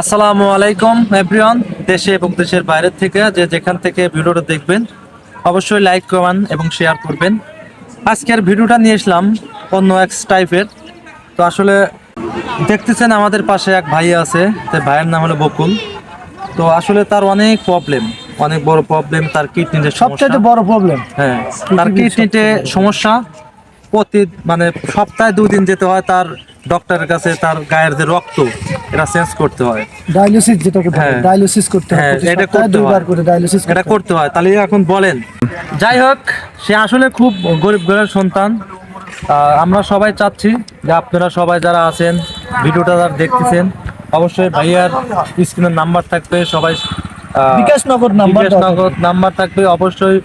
আসসালামু আলাইকুম এভরিওয়ান দেশে এবং দেশের বাইরের থেকে যে যেখান থেকে ভিডিওটা দেখবেন অবশ্যই লাইক করবেন এবং শেয়ার করবেন। আজকের ভিডিওটা নিয়ে এসলাম অন্য এক টাইপের তো আসলে দেখতেছেন আমাদের পাশে এক ভাই আছে তো ভাইয়ের নাম হলো বকুল। তো আসলে তার অনেক প্রবলেম অনেক বড় প্রবলেম তার কিডনিতে সবচেয়ে বড় প্রবলেম হ্যাঁ তার কিডনিতে সমস্যা। প্রতি মানে সপ্তাহে দুদিন যেতে হয় তার ডক্টরের কাছে তার গায়ের যে রক্ত এটা চেঞ্জ করতে হয়। ডায়ালিসিস যেটাকে বলে হ্যাঁ। ডায়ালিসিস করতে হয় হ্যাঁ, এটা করতে দুইবার হয়। করে ডায়ালিসিস এটা করতে হয়। তাহলে এখন বলেন। যাই হোক সে আসলে খুব গরিব ঘরের সন্তান। আমরা সবাই চাচ্ছি যে আপনারা সবাই যারা আছেন ভিডিওটা যারা দেখতেছেন অবশ্যই ভাইয়ার স্ক্রিনের নাম্বার থাকবে সবাই আহ, বিকাশ নগর নাম্বার বিকাশ দেওয়া নগদ নাম্বার থাকবে। অবশ্যই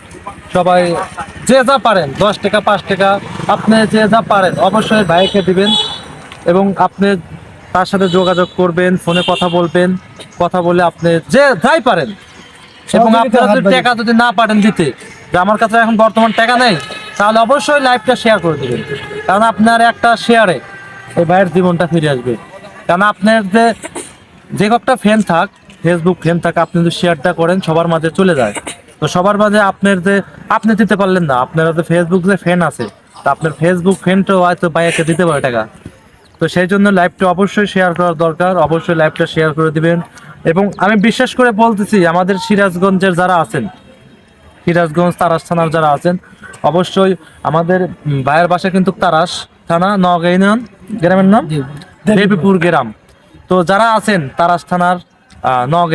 সবাই যে যা পারেন দশ টাকা পাঁচ টাকা আপনি যে যা পারেন অবশ্যই ভাইকে দিবেন। এবং আপনি তার সাথে যোগাযোগ করবেন ফোনে কথা বলবেন কথা বলে আপনি যে যাই পারেন। এবং আপনারা যদি টাকা যদি না পারেন দিতে যে আমার কাছে এখন বর্তমান টাকা নেই তাহলে অবশ্যই লাইভটা শেয়ার করে দেবেন। কারণ আপনার একটা শেয়ারে এই ভাইয়ের জীবনটা ফিরে আসবে। কারণ আপনার যে যে কয়েকটা ফ্যান থাক ফেসবুক ফ্যান থাক আপনি যদি শেয়ারটা করেন সবার মাঝে চলে যায়। তো সবার মাঝে আপনার যে আপনি দিতে পারলেন না। আপনার যে ফেসবুক যে ফ্যান আছে তা আপনার ফেসবুক ফ্যানটাও হয়তো ভাইয়াকে দিতে পারে টাকা। তো সেই জন্য লাইভটা অবশ্যই শেয়ার করার দরকার। অবশ্যই লাইভটা শেয়ার করে দিবেন। এবং আমি বিশ্বাস করে বলতেছি আমাদের সিরাজগঞ্জের যারা আছেন সিরাজগঞ্জ তারাস থানার যারা আছেন অবশ্যই আমাদের ভাইয়ের বাসা কিন্তু তারাস থানা নওগাঁ ইউনিয়ন গ্রামের নাম? দেবীপুর গ্রাম। তো যারা আছেন তারাস থানার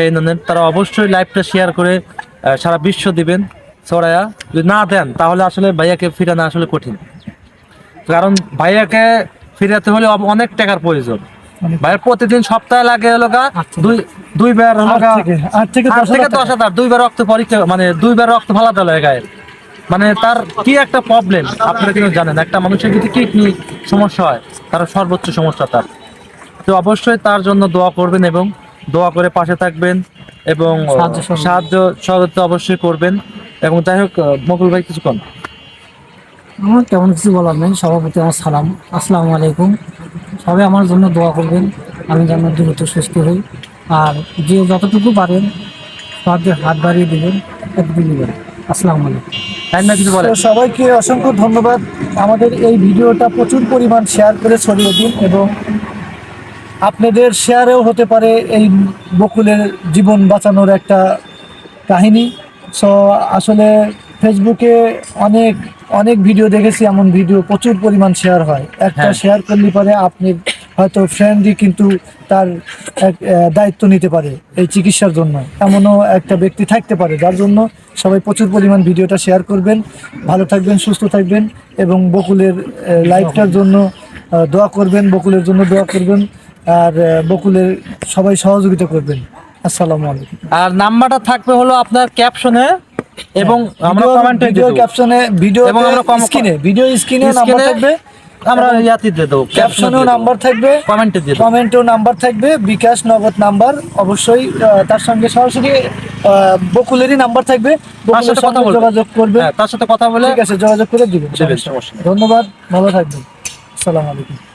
ইউনিয়নের তারা অবশ্যই লাইভটা শেয়ার করে সারা বিশ্ব দিবেন। ছড়ায়া যদি না দেন তাহলে আসলে ভাইয়াকে ফিরানো আসলে কঠিন। কারণ ভাইয়াকে ফিরাতে হলে অনেক টাকার প্রয়োজন। ভাইয়ের প্রতিদিন সপ্তাহে লাগে হলো গা দুই দুইবার হলো গা থেকে আট থেকে দশ হাজার। দুইবার রক্ত পরীক্ষা মানে দুইবার রক্ত ফালাতে হয় গায়ে। মানে তার কি একটা প্রবলেম আপনারা কিন্তু জানেন একটা মানুষের যদি কিডনি সমস্যা হয় তার সর্বোচ্চ সমস্যা তার। তো অবশ্যই তার জন্য দোয়া করবেন এবং দোয়া করে পাশে থাকবেন এবং সাহায্য সহযোগিতা। অবশ্যই করবেন। এবং যাই হোক মকুল ভাই কিছুক্ষণ। আমার তেমন কিছু বলার নেই সভাপতি আমার সালাম। আসসালামু আলাইকুম। সবাই আমার জন্য দোয়া করবেন আমি যেন দ্রুত সুস্থ হই। আর যে যতটুকু পারেন সাহায্যের হাত বাড়িয়ে দিবেন একদিন দিবেন। আসসালামু আলাইকুম। সবাইকে অসংখ্য ধন্যবাদ। আমাদের এই ভিডিওটা প্রচুর পরিমাণ শেয়ার করে ছড়িয়ে দিন এবং আপনাদের শেয়ারেও হতে পারে এই বকুলের জীবন বাঁচানোর একটা কাহিনী। সো আসলে ফেসবুকে অনেক অনেক ভিডিও দেখেছি এমন ভিডিও প্রচুর পরিমাণ শেয়ার হয়। একটা হ্যাঁ। শেয়ার করলে পরে আপনি হয়তো ফ্রেন্ডই কিন্তু তার এক, দায়িত্ব নিতে পারে এই চিকিৎসার জন্য। এমনও একটা ব্যক্তি থাকতে পারে যার জন্য সবাই প্রচুর পরিমাণ ভিডিওটা শেয়ার করবেন। ভালো থাকবেন সুস্থ থাকবেন এবং বকুলের লাইফটার জন্য দোয়া করবেন বকুলের জন্য দোয়া করবেন। আর বকুলের সবাই সহযোগিতা করবেন। আসসালামু আলাইকুম। আর নাম্বারটা থাকবে হলো আপনার ক্যাপশনে এবং আমরা কমেন্টে ভিডিও ক্যাপশনে ভিডিও এবং আমরা স্ক্রিনে ভিডিও স্ক্রিনে নাম্বার থাকবে। আমরা ইয়াতে দিয়ে দেবো। ক্যাপশনেও নাম্বার থাকবে। কমেন্টে দিয়ে দেবো। কমেন্টেও নাম্বার থাকবে। বিকাশ নগদ নাম্বার অবশ্যই তার সঙ্গে সরাসরি বকুলেরই নাম্বার থাকবে। বকুলের সাথে যোগাযোগ করবে। হ্যাঁ, তার সাথে কথা বলে ঠিক আছে যোগাযোগ করে দিবেন। দেবেন, ধন্যবাদ ভালো থাকবেন। আসসালামু আলাইকুম।